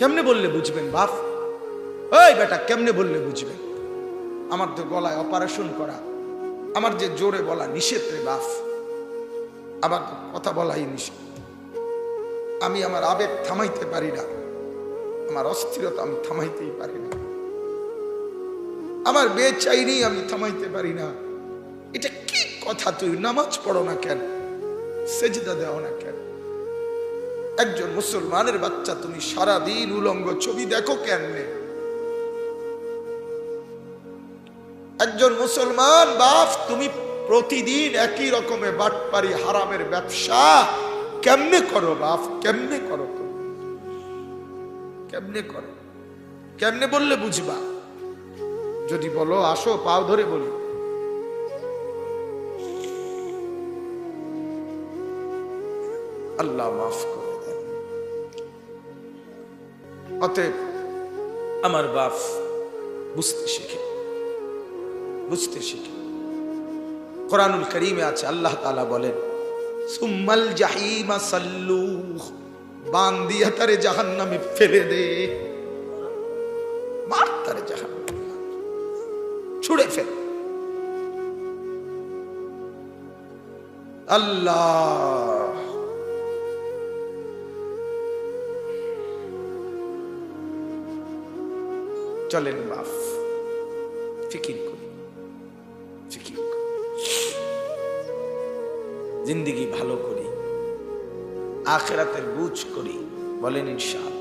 কেমনে বললে বুঝবেন, বাপ? ওই বেটা, কেমনে বললে বুঝবেন? আমার তো গলায় অপারেশন করা, আমার যে জোরে বলা নিষেধ রে বাপ। আমার কথা বলাই নিষেধ। আমি আমার আবেগ থামাইতে পারি না। আমার অস্থিরতা আমি থামাইতেই পারি না। আমার বেচাইনি আমি থামাইতে পারি না। এটা কি কথা তুই? নামাজ পড়ো না কেন? সেজদা দেও না কেন? একজন মুসলমানের বাচ্চা, তুমি সারা দিন উলঙ্গ ছবি দেখো কেমনে? একজন মুসলমান, বাপ, তুমি প্রতিদিন একই রকমের বাটপারি হারামের ব্যবসা কেমনে করো বাপ? কেমনে করো কেমনে করো? কেমনে বললে বুঝবা? যদি বলো, আসো, পাও ধরে বলি। আল্লাহ মাফ করে। অতএব আমার বাপ বুঝতে শিখে। বুঝতে শিখে। কোরআনুল করিমে আছে, আল্লাহ তালা বলেন, সুম্মাল জাহিমা সাল্লু, বান দিয়া তারে জাহান্নামে ফেলে দে। মার তারে জাহান্নামে। ছুড়ে ফেল। আল্লাহ চলেন বাফ ফিকির করি। ফিকির জিন্দিগি ভালো করি। আখেরাতের বুঝ করি, বলেন ইনশাল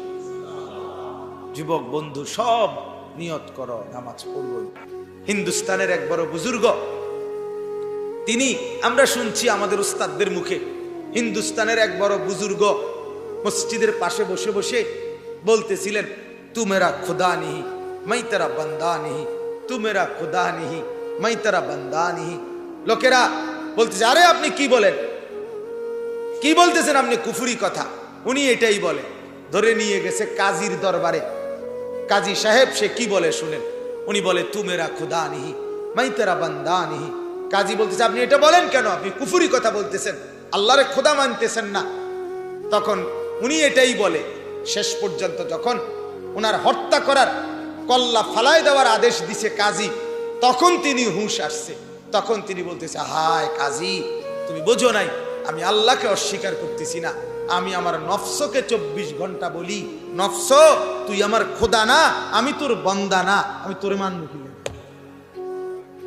যুবক, বন্ধু, সব নিয়ত করো, নামাজ পড়বই হিন্দুস্তানের এক বড় বুজুর্গ, তিনি, আমরা শুনছি আমাদের উস্তাদদের মুখে, হিন্দুস্তানের এক বড় বুজুর্গ মসজিদের পাশে বসে বসে বলতেছিলেন তু মেরা খুদা নিহি মাই তেরা বন্দা নিহি তু মেরা খুদা নিহি মাই তেরা বন্দা নিহি লোকেরা বলতেছে আরে আপনি কি বলেন কি বলতেছেন আপনি কুফুরি কথা উনি এটাই বলে ধরে নিয়ে গেছে কাজীর দরবারে কাজী সাহেব সে কি বলে শুনেন উনি বলে তু মেরা খুদা নিহি মাই তেরা বন্দা নিহি কাজী বলতেছে আপনি এটা বলেন কেন আপনি কুফুরি কথা বলতেছেন আল্লাহরে খোদা মানতেছেন না তখন উনি এটাই বলে শেষ পর্যন্ত যখন ওনার হত্যা করার কল্লা ফালাই দেওয়ার আদেশ দিছে কাজী। তখন তিনি হুঁশ আসছে। তখন তিনি বলতেছে, হায় কাজী, তুমি বোঝো নাই, আমি আল্লাহকে অস্বীকার করতেছি না। আমি আমার নফসকে চব্বিশ ঘণ্টা বলি, নফস, তুই আমার খোদা না, আমি তোর বন্দা না, আমি তোর মানব কি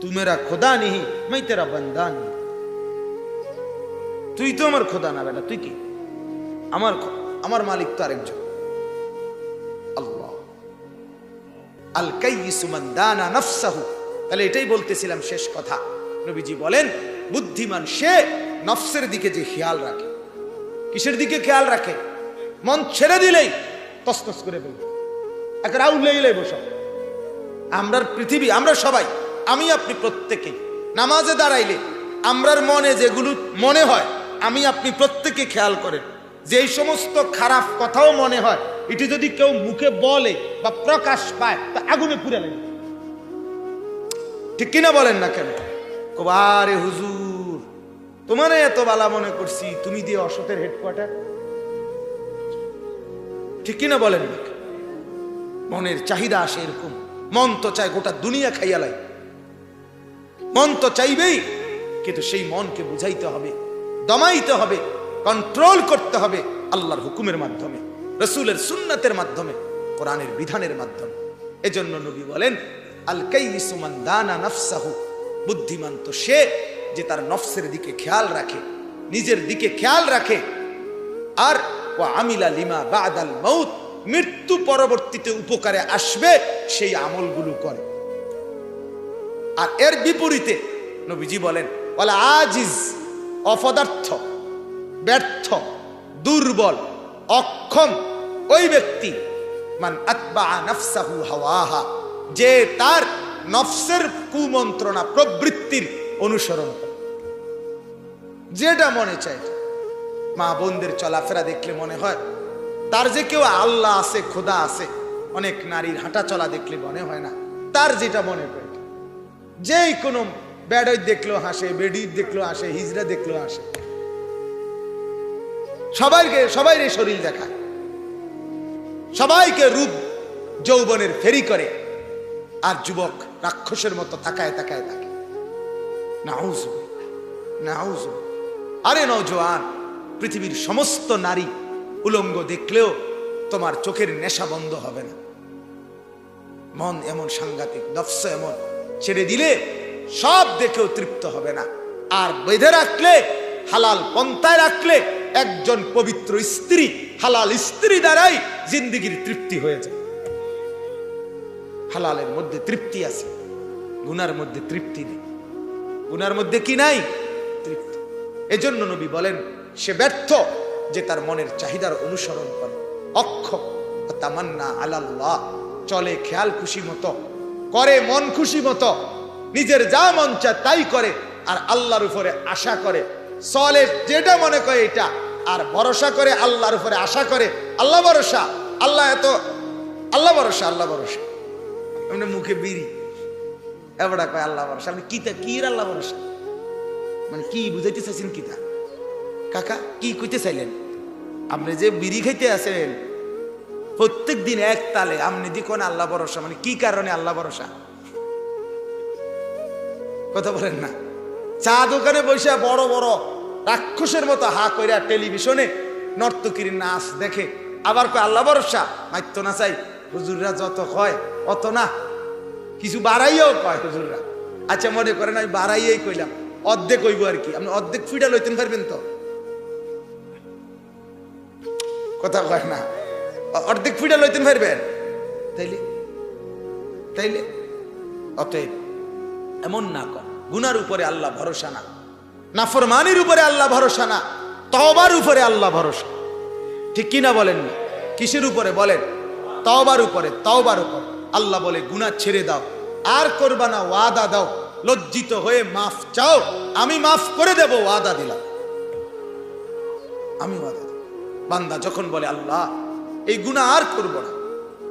তুই মেরা খোদা নিহি মাই তেরা বন্দা নিহি তুই তো আমার খোদা না বেটা, তুই কি? আমার আমার মালিক তো আরেকজন। আল কাইয়িসু মান দানা নাফসাহু। তাহলে এটাই বলতেছিলাম শেষ কথা। নবীজি বলেন, বুদ্ধিমান সে নফসের দিকে যে খেয়াল রাখে। কিসের দিকে খেয়াল রাখে? মন ছেড়ে দিলেই তসতস করে ফেলবে। এক রাউল লেগেই বসো। আমরার পৃথিবী, আমরা সবাই, আমি আপনি প্রত্যেকে। নামাজে দাঁড়াইলে আমরার মনে যেগুলো মনে হয়, আমি আপনি প্রত্যেকে খেয়াল করেন। যে সমস্ত খারাপ কথাও মনে হয় এটি যদি কেউ মুখে বলে বা প্রকাশ পায়, তা আগুনে পুড়ে লাগে ঠিক কিনা বলেন না কেন? আরে হুজুর, তোমার এত বালা মনে করছি, তুমি দিয়ে অসতের হেডকোয়ার্টার ঠিক কিনা বলেন না মনের চাহিদা আসে এরকম। মন তো চায় গোটা দুনিয়া খাইয়া লাই। মন তো চাইবেই, কিন্তু সেই মনকে বুঝাইতে হবে, দমাইতে হবে কন্ট্রোল করতে হবে আল্লাহর হুকুমের মাধ্যমে। রসুলের সুন্নাতের মাধ্যমে, কোরআনের বিধানের মাধ্যমে। এজন্য নবী বলেন, আল কাইসুমান দানা নফসাহু। বুদ্ধিমান তো সে যে তার নফসের দিকে খেয়াল রাখে, নিজের দিকে খেয়াল রাখে। আর ও আমিলা লিমা বাদাল মৌত মৃত্যু পরবর্তীতে উপকারে আসবে সেই আমলগুলো করে। আর এর বিপরীতে নবীজি বলেন বলে আজিজ, অপদার্থ, ব্যর্থ, দুর্বল অক্ষম ওই ব্যক্তি। মান আতবা নফসাহু হাওয়াহা, যে তার নফসের কুমন্ত্রণা প্রবৃত্তির অনুসরণ যেটা মনে চায়। মা বোনদের চলাফেরা দেখলে মনে হয়, তার যে কেউ আল্লাহ আছে, খোদা আছে, অনেক নারীর হাঁটা চলা দেখলে মনে হয় না, তার যেটা মনে করে। যেই কোনো ব্যাডই দেখল হাসে বেডি দেখল হাসে, হিজড়া দেখল হাসে। সবাইকে সবাই শরীর দেখায়। সবাইকে রূপ যৌবনের ফেরি করে আর যুবক রাক্ষসের মতো তাকায় তাকায় থাকে আরে নৌজওয়ান পৃথিবীর সমস্ত নারী উলঙ্গ দেখলেও তোমার চোখের নেশা বন্ধ হবে না। মন এমন সাংঘাতিক, নফস এমন। ছেড়ে দিলে সব দেখেও তৃপ্ত হবে না। আর বেঁধে রাখলে হালাল পন্থায় রাখলে একজন পবিত্র স্ত্রী হালাল স্ত্রী দ্বারাই জিন্দিগির তৃপ্তি হয়ে যায়। হালালের মধ্যে তৃপ্তি আছে, গুনার মধ্যে তৃপ্তি নেই। গুনার মধ্যে কি নাই? তৃপ্তি। এজন্য নবী বলেন, সে ব্যর্থ যে তার মনের চাহিদার অনুসরণ করে। অক্ষ, তামান্না আলাল্লাহ, চলে খেয়াল খুশি মতো, করে মন খুশি মতো, নিজের যা মন চায় তাই করে, আর আল্লাহর উপরে আশা করে চলে যেটা মনে করে এটা। আর ভরসা করে আল্লাহর উপরে আশা করে, আল্লাহ ভরসা, আল্লাহ এত, আল্লাহ ভরসা আল্লাহ ভরসা। এমনি মুখে বিড়ি। এবারটা কয় আল্লাহ ভরসা। আপনি কিতা, কি আল্লাহ ভরসা? মানে কি বুঝাইতে চাইছেন কিতা? কাকা, কি কইতে চাইলেন? আপনি যে বিড়ি খাইতে আছেন, প্রত্যেক দিন এক তালে, আপনি দেখুন আল্লাহ ভরসা? মানে কি কারণে আল্লাহ ভরসা? কথা বলেন না। চা দোকানে বসে বড় বড় রাক্ষসের মতো হা কইরা টেলিভিশনে নর্তকীর নাচ দেখে। আবার কয়, আল্লাহ ভরসা মাইত্য না চাই, হুজুররা যত কয়, অত না। কিছু বাড়াইও কয় হুজুররা। আচ্ছা মনে করেন, আমি বাড়াইয়াই কইলাম, অর্ধেক কইব আর কি। আপনি অর্ধেক ফিটা লইতেন পারবেন তো? কথা কয় না। অর্ধেক ফিটা লইতেন পারবেন? তাইলে তাইলে, অতএব, এমন না কর। গুনার উপরে আল্লাহ ভরসা না। নাফরমানির উপরে আল্লাহ ভরসা না। তওবার উপরে আল্লাহ ভরসা। ঠিক কিনা বলেন কিসের উপরে বলেন? তওবার উপরে, তওবার উপর। আল্লাহ বলে, গুনাহ ছেড়ে দাও। আর করবা না, ওয়াদা দাও। লজ্জিত হয়ে মাফ চাও। আমি মাফ করে দেব, ওয়াদা দিলাম। আমি ওয়াদা দিলাম। বান্দা যখন বলে, আল্লাহ, এই গুনাহ আর করব না।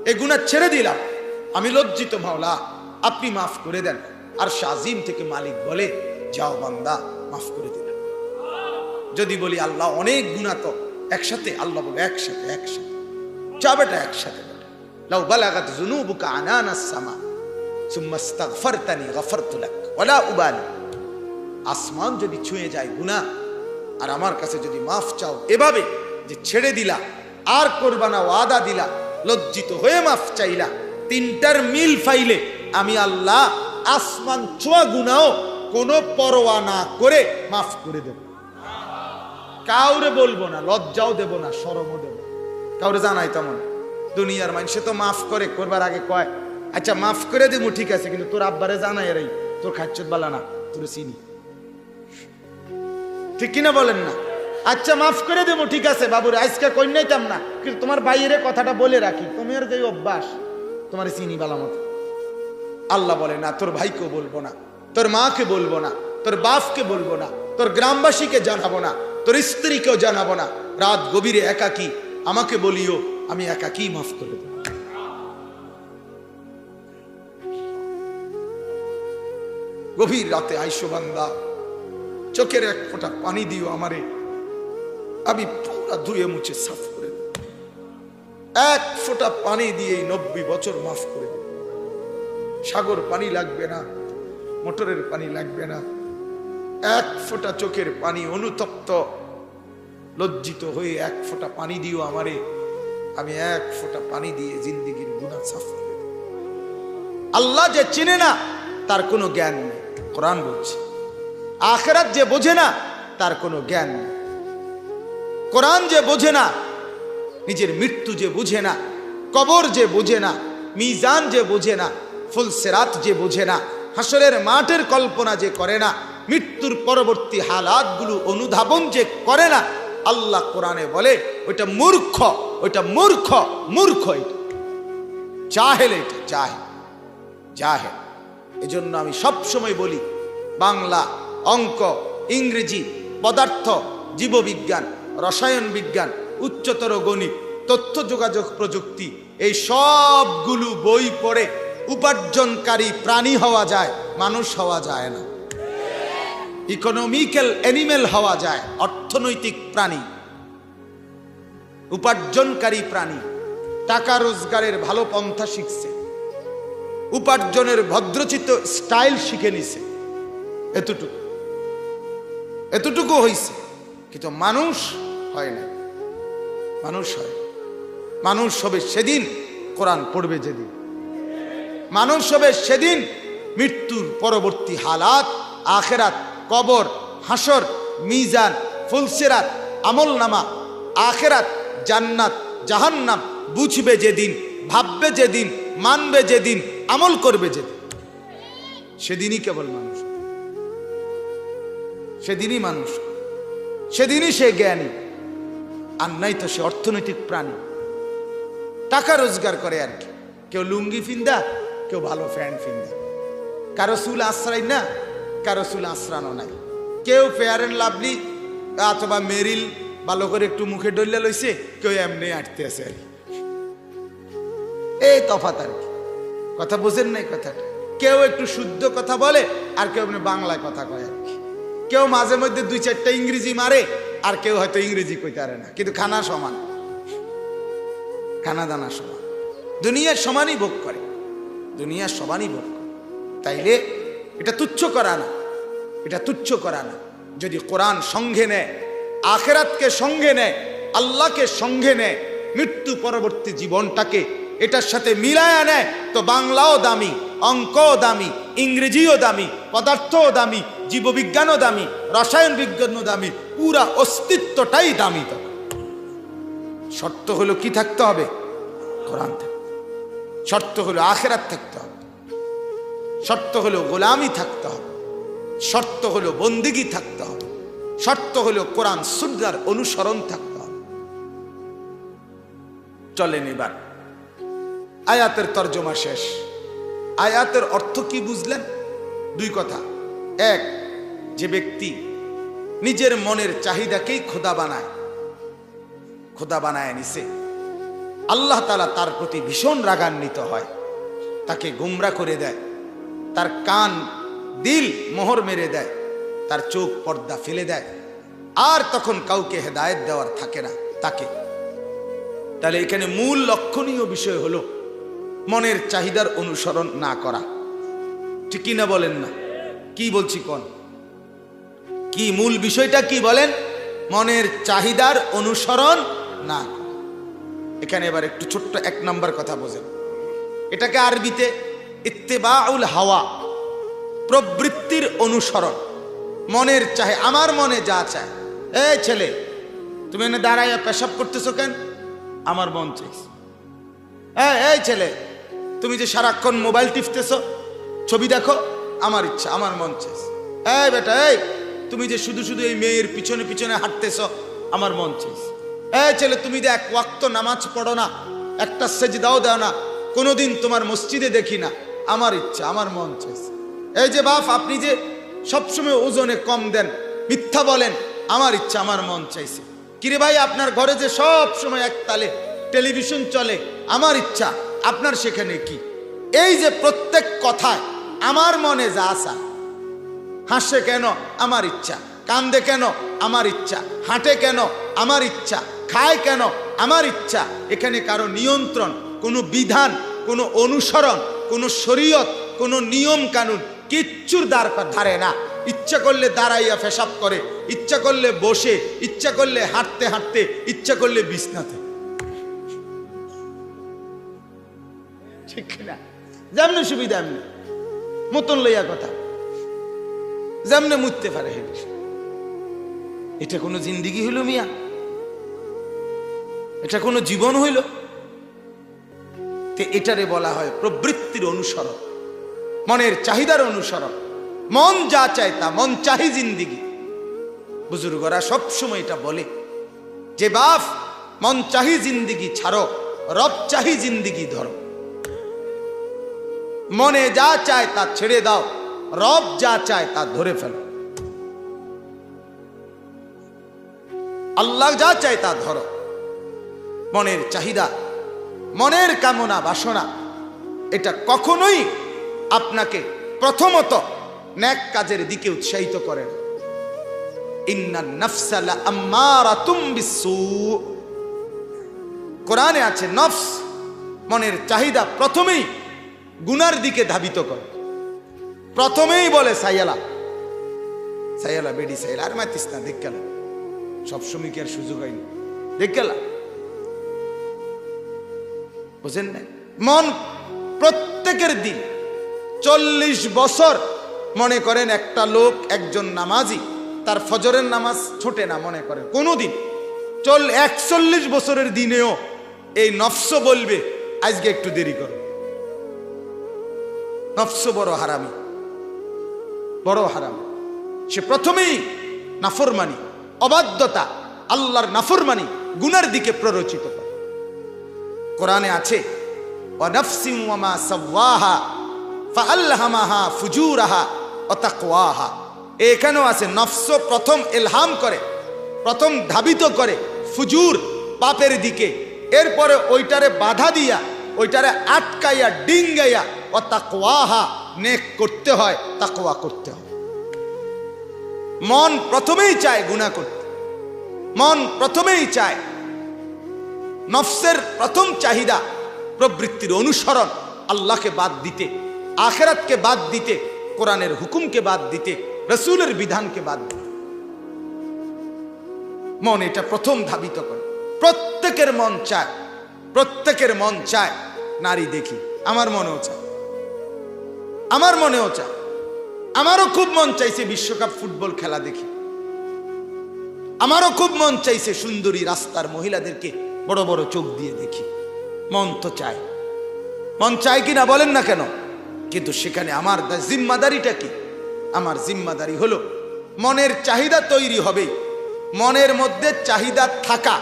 এই গুনাহ ছেড়ে দিলাম। আমি লজ্জিত মাওলা, আপনি মাফ করে দেন। আর শাজিম থেকে মালিক বলে, যাও বান্দা, মাফ করে দিলাম। যদি বলি, আল্লাহ অনেক গুণা তো, একসাথে? আল্লাহ বলে, একসাথে একসাথে। যা একসাথে আসমান যদি ছুঁয়ে যায় গুনাহ, আর আমার কাছে যদি মাফ চাও এভাবে যে ছেড়ে দিলা, আর করবা না ওয়াদা দিলা, লজ্জিত হয়ে মাফ চাইলা, তিনটার মিল ফাইলে আমি আল্লাহ আসমান ছোঁয়া গুনাও কোনো পরোয়া না করে মাফ করে দেব। কাউরে বলব না, লজ্জাও দেব না সরমও দেব। কাউরে জানাই তেমন। দুনিয়ার মানুষে তো মাফ করে, করবার আগে কয় আচ্ছা মাফ করে দিব ঠিক আছে, কিন্তু তোর আব্বারে জানাই এরাই তোর খাচ্ছত বালা না, তোর চিনি। ঠিক কিনা বলেন না? আচ্ছা মাফ করে দেবো ঠিক আছে, বাবুরে, আজকে কন্যাইতাম না, কিন্তু তোমার বাইরে কথাটা বলে রাখি তোমার যে অভ্যাস, তোমার চিনি বালা মতো। আল্লাহ বলে না, তোর ভাইকে বলব না, তোর মাকে বলব না, তোর বাপকে বলব না, তোর গ্রামবাসীকে জানাব না, তোর স্ত্রীকেও জানাব না। রাত গভীরে একাকি, আমাকে বলিও, আমি একাকি মাফ করে দেব। গভীর রাতে আইসো বান্দা, চোখের এক ফোঁটা পানি দিও আমারে, আমি পুরা ধুয়ে মুছে সাফ করে দেব। এক ফোঁটা পানি দিয়ে নব্বই বছর মাফ করে সাগর পানি লাগবে না, মোটরের পানি লাগবে না। এক ফোঁটা চোখের পানি অনুতপ্ত, লজ্জিত হয়ে এক ফোঁটা পানি দিও আমারে। আমি এক ফোঁটা পানি দিয়ে জিন্দিগির গুণা সাফ আল্লাহ যে চিনে না, তার কোনো জ্ঞান নেই। কোরআন বলছে, আখেরাত যে বোঝে না, তার কোনো জ্ঞান নেই। কোরআন যে বোঝে না, নিজের মৃত্যু যে বুঝে না, কবর যে বুঝে না, মিজান যে বুঝে না ফুলসেরাত যে বোঝে না, হাসরের মাঠের কল্পনা যে করে না, মৃত্যুর পরবর্তী হালাতগুলো অনুধাবন যে করে না, আল্লাহ কোরআনে বলে, ওইটা মূর্খ ওইটা মূর্খ মূর্খ এটা। জাহেল এটা, জাহেল জাহেল। এজন্য আমি সব সময় বলি, বাংলা অঙ্ক, ইংরেজি, পদার্থ, জীববিজ্ঞান, রসায়ন বিজ্ঞান, উচ্চতর গণিত, তথ্য যোগাযোগ প্রযুক্তি, এই সবগুলো বই পড়ে উপার্জনকারী প্রাণী হওয়া যায়, মানুষ হওয়া যায় না। ইকোনমিক্যাল অ্যানিমেল হওয়া যায়, অর্থনৈতিক প্রাণী। উপার্জনকারী প্রাণী, টাকা রোজগারের ভালো পন্থা শিখছে। উপার্জনের ভদ্রচিত স্টাইল শিখে নিছে। এতটুকু। এতটুকু হইছে, কিন্তু মানুষ হয় না মানুষ হয়। মানুষ হবে সেদিন, কোরআন পড়বে যেদিন। মানুষ হবে সেদিন মৃত্যুর পরবর্তী হালাত, আখেরাত, কবর হাসর মিজান, ফুলসেরাত আমল নামা আখেরাত, জান্নাত, জাহান্নাম, বুঝবে যেদিন, ভাববে যেদিন, মানবে যেদিন, আমল করবে যেদিন। সেদিনই কেবল মানুষ। সেদিনই মানুষ। সেদিনই সে জ্ঞানী। আর নাই তো সে অর্থনৈতিক প্রাণী। টাকা রোজগার করে আর কি। কেউ লুঙ্গি ফিন্দা কেউ ভালো ফ্যান ফিন্দা কারও চুল আশ্রয় না, কারও চুল আশ্রানো নাই। কেউ ফেয়ার অ্যান্ড লাভলি অথবা মেরিল, ভালো করে একটু মুখে ডলিয়া লইছে, কেউ এমনি আটতে আছে আর এই তফাত আর কি। কথা বোঝেন নাই কথাটা? কেউ একটু শুদ্ধ কথা বলে, আর কেউ এমনি বাংলায় কথা কয় আর কি। কেউ মাঝে মধ্যে দুই চারটা ইংরেজি মারে, আর কেউ হয়তো ইংরেজি কইতে পারে না। কিন্তু খানা সমান। খানা দানা সমান। দুনিয়ার সমানই ভোগ করে। দুনিয়ার সমানই ভোগ তাইলে এটা তুচ্ছ করা না। এটা তুচ্ছ করা না। যদি কোরআন সঙ্গে নেয়, আখেরাতকে সঙ্গে নেয়, আল্লাহকে সঙ্গে নেয়, মৃত্যু পরবর্তী জীবনটাকে এটার সাথে মিলায়া নেয়, তো বাংলাও দামি, অঙ্কও দামি, ইংরেজিও দামি, পদার্থও দামি, জীববিজ্ঞানও দামি, রসায়ন বিজ্ঞানও দামি, পুরা অস্তিত্বটাই দামি শর্ত হলো কি থাকতে হবে? কোরআন শর্ত হলো আখেরাত থাকতে হবে। শর্ত হলো গোলামি থাকতে হবে। শর্ত হলো বন্দিগি থাকতে হবে। শর্ত হলো কোরআন সুদ্রার অনুসরণ থাকতে হবে। চলেন এবার। আয়াতের তর্জমা শেষ। আয়াতের অর্থ কি বুঝলেন? দুই কথা। এক, যে ব্যক্তি নিজের মনের চাহিদাকেই খোদা বানায় খোদা বানায় নিছে। আল্লাহ তালা তার প্রতি ভীষণ রাগান্বিত হয়। তাকে গুমরা করে দেয়। তার কান, দিল মোহর মেরে দেয়। তার চোখ পর্দা ফেলে দেয়। আর তখন কাউকে হেদায়েত দেওয়ার থাকে না তাকে। তাহলে এখানে মূল লক্ষণীয় বিষয় হলো মনের চাহিদার অনুসরণ না করা। ঠিক না বলেন না? কি বলছি কোন? কি মূল বিষয়টা কি বলেন? মনের চাহিদার অনুসরণ না। এখানে এবার একটু ছোট্ট এক নম্বর কথা বোঝেন। এটাকে আরবিতে ইত্তেবাউল হাওয়া, প্রবৃত্তির অনুসরণ। মনের চাহে, আমার মনে যা চায়। এই ছেলে, তুমি এনে দাঁড়াইয়া পেশাব করতেছো কেন? আমার মন চাইছে। এই এই ছেলে, তুমি যে সারাক্ষণ মোবাইল টিপতেছো, ছবি দেখো, আমার ইচ্ছা, আমার মন চাইছে। এই বেটা, এই, তুমি যে শুধু শুধু এই মেয়ের পিছনে পিছনে হাঁটতেছ, আমার মন চাইছে। এই ছেলে, তুমি যে এক ওয়াক্ত নামাজ পড়ো না, একটা সেজদাও দাও না, কোনোদিন তোমার মসজিদে দেখি না, আমার ইচ্ছা, আমার মন চাইছে। এই যে বাপ, আপনি যে সবসময় ওজনে কম দেন, মিথ্যা বলেন, আমার ইচ্ছা, আমার মন চাইছে। কিরে ভাই, আপনার ঘরে যে সব সময় এক তালে টেলিভিশন চলে, আমার ইচ্ছা, আপনার সেখানে কি? এই যে প্রত্যেক কথায় আমার মনে যা আসা হাসে কেন? আমার ইচ্ছা, কান্দে কেন? আমার ইচ্ছা, হাঁটে কেন? আমার ইচ্ছা। খায় কেন? আমার ইচ্ছা। এখানে কারও নিয়ন্ত্রণ, কোনো বিধান, কোনো অনুসরণ, কোনো শরীয়ত, কোনো নিয়ম কানুন কিচ্ছুর দ্বার ধারে না। ইচ্ছা করলে দাঁড়াইয়া ফেসাব করে, ইচ্ছা করলে বসে, ইচ্ছা করলে হাঁটতে হাঁটতে, ইচ্ছা করলে বিছনাতে। ঠিক না যেমনি সুবিধা এমনি। মতন লইয়া কথা। যেমনে মুততে পারে এটা কোনো জিন্দিগি হইল মিয়া? এটা কোনো জীবন হইল? তে এটারে বলা হয় প্রবৃত্তির অনুসরণ। মনের চাহিদার অনুসরণ। মন যা চায় তা, মন চাহি জিন্দিগি। বুজুর্গরা সবসময় এটা বলে, যে বাপ, মন চাহি জিন্দিগি ছাড়ো, রব চাহি জিন্দিগি ধরো। মনে যা চায় তা ছেড়ে দাও, রব যা চায় তা ধরে ফেলো। আল্লাহ যা চায় তা ধরো। মনের চাহিদা, মনের কামনা, বাসনা, এটা কখনোই আপনাকে প্রথমত ন্যাক কাজের দিকে উৎসাহিত করে না। ইন্না নফসালা আম্মারাতুম বিসু কোরআনে আছে, নফস মনের চাহিদা প্রথমেই গুনার দিকে ধাবিত করে। প্রথমেই বলে, সাইয়ালা সাইয়ালা বেডি, সাইয়ালা, আর মাতিস না, দেখ গেল সবসময় কি আর সুযোগ হয়নি। দেখ গেলা বুঝেন না মন প্রত্যেকের দিন চল্লিশ বছর মনে করেন একটা লোক, একজন নামাজি, তার ফজরের নামাজ ছোটে না মনে করেন। কোনোদিন চল, একচল্লিশ বছরের দিনেও এই নফস বলবে, আজকে একটু দেরি করো। নফস বড় হারামি। বড় হারাম। সে প্রথমেই নাফরমানি, অবাধ্যতা, আল্লাহর নাফরমানি, গুনার দিকে প্ররোচিত করে। কোরআনে আছে এখানেও আছে, নফস প্রথম এলহাম করে, প্রথম ধাবিত করে, ফুজুর পাপের দিকে। এরপরে ওইটারে বাধা দিয়া, ওইটারে আটকাইয়া, ডিঙ্গাইয়া ও তাকওয়াহা, নেক করতে হয়, তাকওয়া করতে হয়। মন প্রথমেই চায় গুনাহ করতে। মন প্রথমেই চায় নফসের প্রথম চাহিদা প্রবৃত্তির অনুসরণ, আল্লাহকে বাদ দিতে, আখেরাতকে বাদ দিতে, কোরআনের হুকুমকে বাদ দিতে, রসুলের বিধানকে বাদ দিতে। মন এটা প্রথম ধাবিত করে। প্রত্যেকের মন চায়, প্রত্যেকের মন চায় নারী দেখি। আমার মনেও চায়। আমার মনেও চায়। আমারও খুব মন চাইছে বিশ্বকাপ ফুটবল খেলা দেখি। আমারও খুব মন চাইছে সুন্দরী রাস্তার মহিলাদেরকে বড় বড় চোখ দিয়ে দেখি। মন তো চায়। মন চায় কিনা বলেন না কেন? কিন্তু সেখানে আমার জিম্মাদারিটা কি? আমার জিম্মাদারি হলো, মনের চাহিদা তৈরি হবে। মনের মধ্যে চাহিদা থাকা,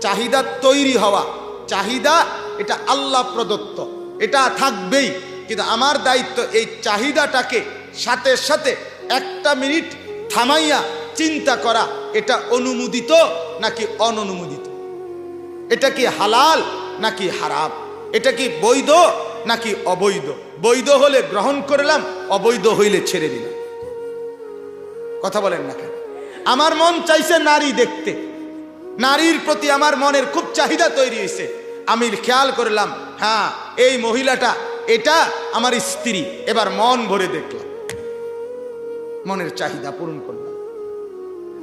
চাহিদা তৈরি হওয়া। চাহিদা, এটা আল্লাহ প্রদত্ত। এটা থাকবেই। কিন্তু আমার দায়িত্ব এই চাহিদাটাকে সাথে সাথে একটা মিনিট থামাইয়া চিন্তা করা, এটা অনুমোদিত নাকি অননুমোদিত? এটা কি হালাল নাকি হারাম? এটা কি বৈধ নাকি অবৈধ? বৈধ হলে গ্রহণ করলাম, অবৈধ হইলে ছেড়ে দিলাম। কথা বলেন না কেন? আমার মন চাইছে নারী দেখতে। নারীর প্রতি আমার মনের খুব চাহিদা তৈরি হয়েছে আমি খেয়াল করলাম হ্যাঁ এই মহিলাটা, এটা আমার স্ত্রী। এবার মন ভরে দেখলাম। মনের চাহিদা পূরণ করলাম।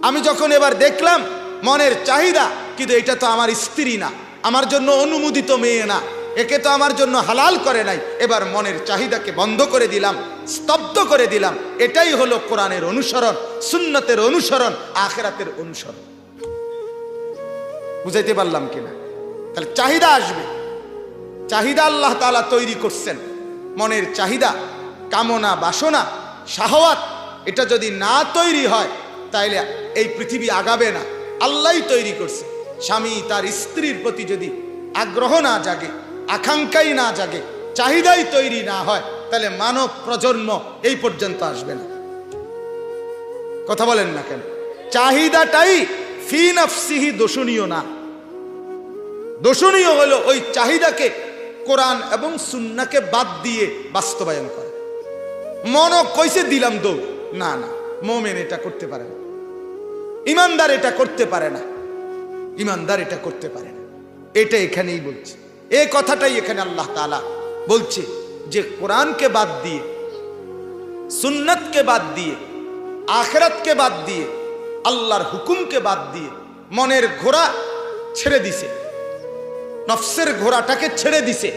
আমি যখন এবার দেখলাম, মনের চাহিদা কিন্তু এটা তো আমার স্ত্রী না, আমার জন্য অনুমোদিত মেয়ে না, একে তো আমার জন্য হালাল করে নাই। এবার মনের চাহিদাকে বন্ধ করে দিলাম, স্তব্ধ করে দিলাম। এটাই হলো কোরআনের অনুসরণ, সুন্নতের অনুসরণ, আখেরাতের অনুসরণ। বুঝাইতে পারলাম কিনা? তাহলে চাহিদা আসবে। চাহিদা আল্লাহ তাআলা তৈরি করছেন। মনের চাহিদা, কামনা, বাসনা শাহওয়াত এটা যদি না তৈরি হয়, তাইলে এই পৃথিবী আগাবে না। আল্লাহই তৈরি করছে। স্বামী তার স্ত্রীর প্রতি যদি আগ্রহ না জাগে, আকাঙ্ক্ষাই না জাগে, চাহিদাই তৈরি না হয়, তাহলে মানব প্রজন্ম এই পর্যন্ত আসবে না। কথা বলেন না কেন? চাহিদাটাই ফি নফসিহি দোষণীয় না। দোষণীয় হলো ওই চাহিদাকে কোরআন এবং সুন্নাকে বাদ দিয়ে বাস্তবায়ন করে। মনও কইসে দিলাম দৌড় না না, মোমেন এটা করতে পারে না। ইমানদার এটা করতে পারে না। ইমানদার এটা করতে পারে না। এটা এখানেই বলছে। এ কথাটাই এখানে আল্লাহ তাআলা বলছে যে কোরআনকে বাদ দিয়ে, সুন্নতকে বাদ দিয়ে, আখেরাতকে বাদ দিয়ে, আল্লাহর হুকুমকে বাদ দিয়ে মনের ঘোড়া ছেড়ে দিছে। নফসের ঘোড়াটাকে ছেড়ে দিছে।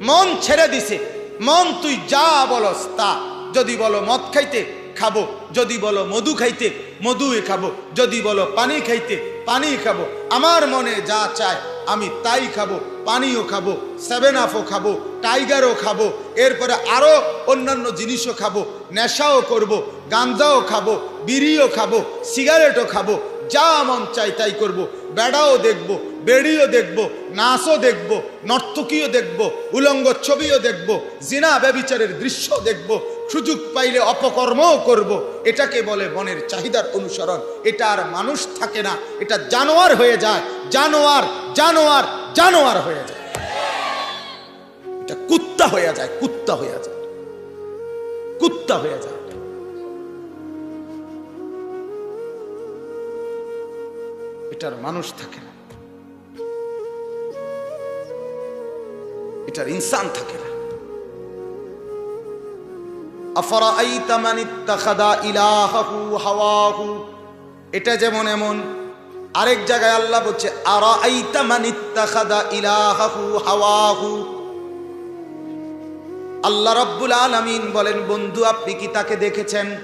মন ছেড়ে দিছে। মন তুই যা বলস তা। যদি বলো মদ খাইতে, খাব। যদি বলো মধু খাইতে মধুই খাব। যদি বলো পানি খাইতে, পানি খাব। আমার মনে যা চায় আমি তাই খাব। পানিও খাব, সেভেন আপও খাব, টাইগারও খাব। এরপরে আরও অন্যান্য জিনিসও খাব। নেশাও করব, গাঞ্জাও খাব, বিড়িও খাব, সিগারেটও খাব। যা মন চাই তাই করব। বেড়াও দেখব, বেড়িও দেখব, নাচও দেখব, নর্তকীও দেখব, উলঙ্গ ছবিও দেখব, জিনা ব্যবিচারের দৃশ্য দেখব সুযোগ পাইলে অপকর্মও করব। এটাকে বলে মনের চাহিদার অনুসরণ। এটা আর মানুষ থাকে না। এটা জানোয়ার হয়ে যায়। জানোয়ার জানোয়ার জানোয়ার হয়ে যায়। এটা কুত্তা হয়ে যায়, কুত্তা হয়ে যায়। কুত্তা হয়ে যায়। এটার মানুষ থাকে না। এটার ইনসান থাকে না। এটা যেমন এমন, আরেক জায়গায় আল্লাহ বলছে হাওয়াহু। আল্লাহ রাব্বুল আলামিন বলেন, বন্ধু, আপনি কি তাকে দেখেছেন?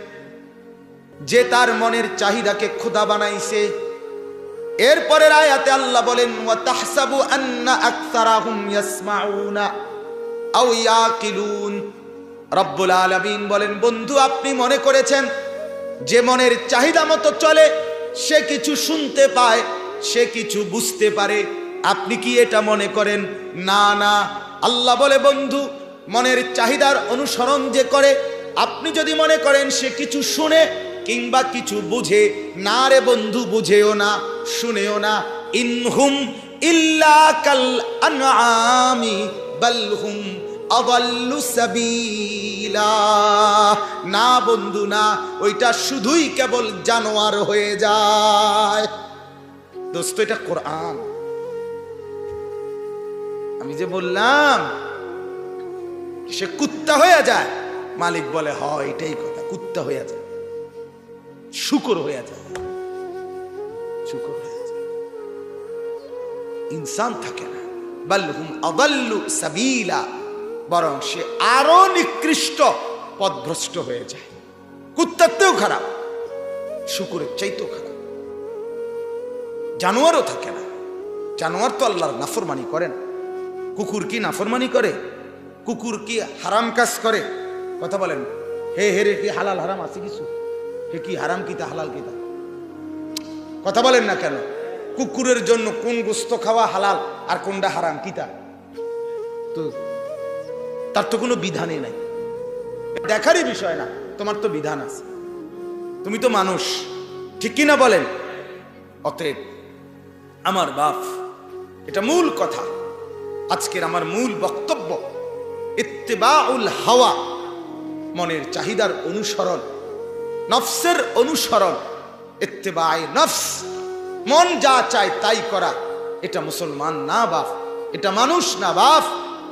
যে তার মনের চাহিদাকে ক্ষুদা বানাইছে। এরপরের আয়াতে আল্লাহ বলেন আন্না আকসারাহুম রব্বুল আলামিন বলেন, বন্ধু, আপনি মনে করেছেন যে মনের চাহিদা মতো চলে, সে কিছু শুনতে পায়, সে কিছু বুঝতে পারে। আপনি কি এটা মনে করেন? না না। আল্লাহ বলে, বন্ধু, মনের চাহিদার অনুসরণ যে করে, আপনি যদি মনে করেন সে কিছু শুনে কিংবা কিছু বুঝে, না রে বন্ধু, বুঝেও না, শুনেও না। ইনহুম ইল্লা কাল আনআমি, বাল হুম আদাল্লু সাবিলা। না বন্ধু, না, ওইটা শুধুই কেবল জানোয়ার হয়ে যায়। এটা কোরআন। আমি যে বললাম সে কুত্তা হয়ে যায়? মালিক বলে হ এটাই কথা, কুত্তা হয়ে যায়। শুকর হয়ে যায়। শুকর হয়ে যায়। ইনসান থাকে না। বাল্লুহুম আদাল্লু সাবিলা। বরং সে আরও নিকৃষ্ট পদভ্রষ্ট হয়ে যায়। কুত্তাতেও খারাপ, শুকুরের চাইতেও খারাপ। জানোয়ারও থাকে না। জানোয়ার তো আল্লাহর নাফরমানি করেন কুকুর কি নাফরমানি করে? কুকুর কি হারাম কাজ করে? কথা বলেন, হে হে রে, কি হালাল হারাম আছে কিছু? হে, কি হারাম কিতা হালাল কিতা কথা বলেন না কেন? কুকুরের জন্য কোন গোস্ত খাওয়া হালাল আর কোনটা হারাম কিতা তো তার তো কোনো বিধানই নাই। দেখারই বিষয় না, তোমার তো বিধান আছে। তুমি তো মানুষ, ঠিক কিনা বলেন? অতএব আমার বাপ, এটা মূল কথা। আজকের আমার মূল বক্তব্য, ইত্তেবাউল হাওয়া, মনের চাহিদার অনুসরণ, নফসের অনুসরণ ইত্তেবায় নফস, মন যা চায় তাই করা। এটা মুসলমান না বাপ, এটা মানুষ না বাপ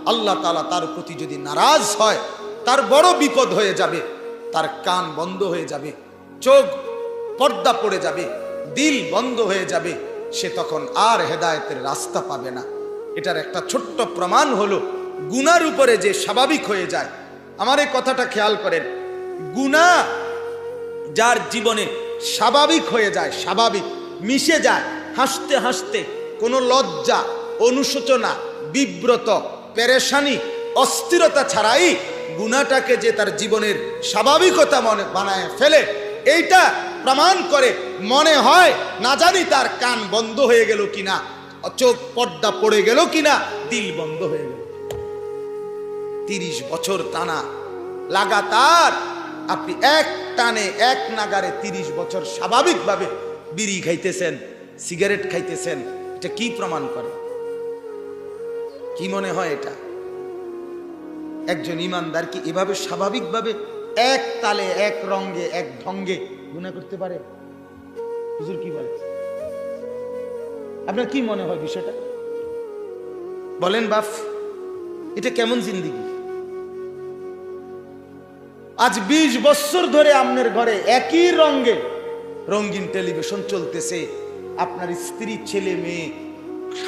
আল্লাহ তালা তার প্রতি যদি নারাজ হয়, তার বড় বিপদ হয়ে যাবে, তার কান বন্ধ হয়ে যাবে, চোখ পর্দা পড়ে যাবে, দিল বন্ধ হয়ে যাবে, সে তখন আর হেদায়েতের রাস্তা পাবে না। এটার একটা ছোট্ট প্রমাণ হলো, গুনার উপরে যে স্বাভাবিক হয়ে যায়। আমার এই কথাটা খেয়াল করেন গুণা যার জীবনে স্বাভাবিক হয়ে যায়, স্বাভাবিক, মিশে যায়, হাসতে হাসতে কোনো লজ্জা, অনুশোচনা, বিব্রত পেরেশানি, অস্থিরতা ছাড়াই গুণাটাকে যে তার জীবনের স্বাভাবিকতা মনে বানায় ফেলে, এইটা প্রমাণ করে মনে হয় না জানি তার কান বন্ধ হয়ে গেল কিনা, চোখ পর্দা পড়ে গেল কিনা, দিল বন্ধ হয়ে গেল। তিরিশ বছর টানা, লাগাতার আপনি এক টানে এক নাগারে তিরিশ বছর স্বাভাবিকভাবে বিড়ি খাইতেছেন, সিগারেট খাইতেছেন, এটা কি প্রমাণ করে? কি মনে হয় এটা? একজন ইমানদার কি এভাবে স্বাভাবিকভাবে এক তালে, এক রঙ্গে এক ঢঙ্গে গুণা করতে পারে? হুজুর কি বলে? আপনার কি মনে হয় বিষয়টা? বলেন বাফ, এটা কেমন জিন্দিগি? আজ ২০ বছর ধরে আপনার ঘরে একই রঙে রঙিন টেলিভিশন চলতেছে। আপনার স্ত্রী, ছেলে, মেয়ে,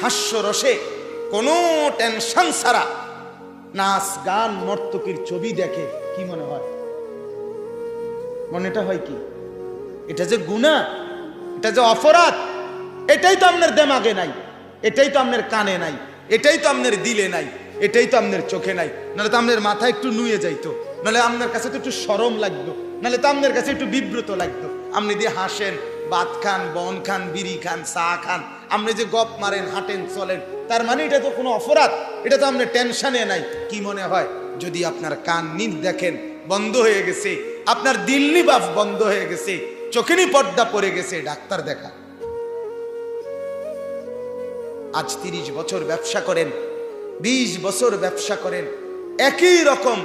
হাস্যরসে কোনো টেনশন ছাড়া নাচ, গান, নর্তকীর ছবি দেখে, কি মনে হয়? মনেটা হয় কি? এটা যে গুণা, এটা যে অপরাধ, এটাই তো আপনার দেমাগে নাই, এটাই তো আপনার কানে নাই, এটাই তো আপনার দিলে নাই, এটাই তো আপনার চোখে নাই। নাহলে তো আপনার মাথা একটু নুয়ে যাইতো, নাহলে আপনার কাছে তো একটু সরম লাগতো, নাহলে তো আপনার কাছে একটু বিব্রত লাগতো। আপনি দিয়ে হাসেন ভাত খান, বন খান, বিড়ি খান, চা খান, আপনি যে গপ মারেন, হাঁটেন, চলেন তার মানে এটা তো কোনো অপরাধ। এটা তো আপনার টেনশনে নাই। কি মনে হয়? যদি আপনার কান নিদ দেখেন, বন্ধ হয়ে গেছে। আপনার দিল্লি বাফ বন্ধ হয়ে গেছে। চোখেরই পর্দা পড়ে গেছে, ডাক্তার দেখা। আজ তিরিশ বছর ব্যবসা করেন, বিশ বছর ব্যবসা করেন, একই রকম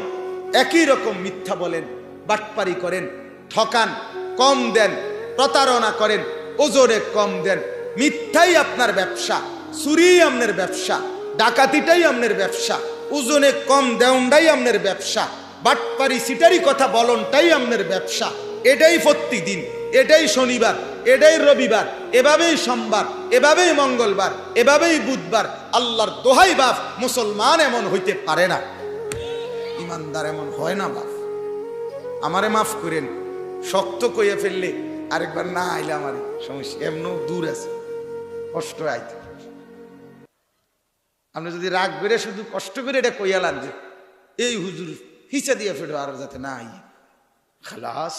একই রকম মিথ্যা বলেন, বাটপারি করেন, ঠকান, কম দেন, প্রতারণা করেন ওজনে কম দেন, মিথ্যাই আপনার ব্যবসা। চুরি আপনার ব্যবসা, ডাকাতিটাই আপনার ব্যবসা, ওজনে কম দেওয়াটাই আপনার ব্যবসা, বাটপারি সিটারি কথা বলনটাই আপনার ব্যবসা। এটাই প্রতিদিন, এটাই শনিবার, এটাই রবিবার, এভাবেই সোমবার, এভাবেই মঙ্গলবার, এভাবেই বুধবার। আল্লাহর দোহাই বাপ, মুসলমান এমন হইতে পারে না। ইমানদার এমন হয় না বাপ। আমারে মাফ করেন, শক্ত কইয়া ফেললে আরেকবার না আইলে আমার সমস্যা, এমনও দূর আছে। কষ্ট আইতে। আপনি যদি রাগ বেড়ে শুধু কষ্ট করে এটা কইয়া যে, এই হুজুর হিচা দিয়ে ফেরো আর যাতে না খালাস।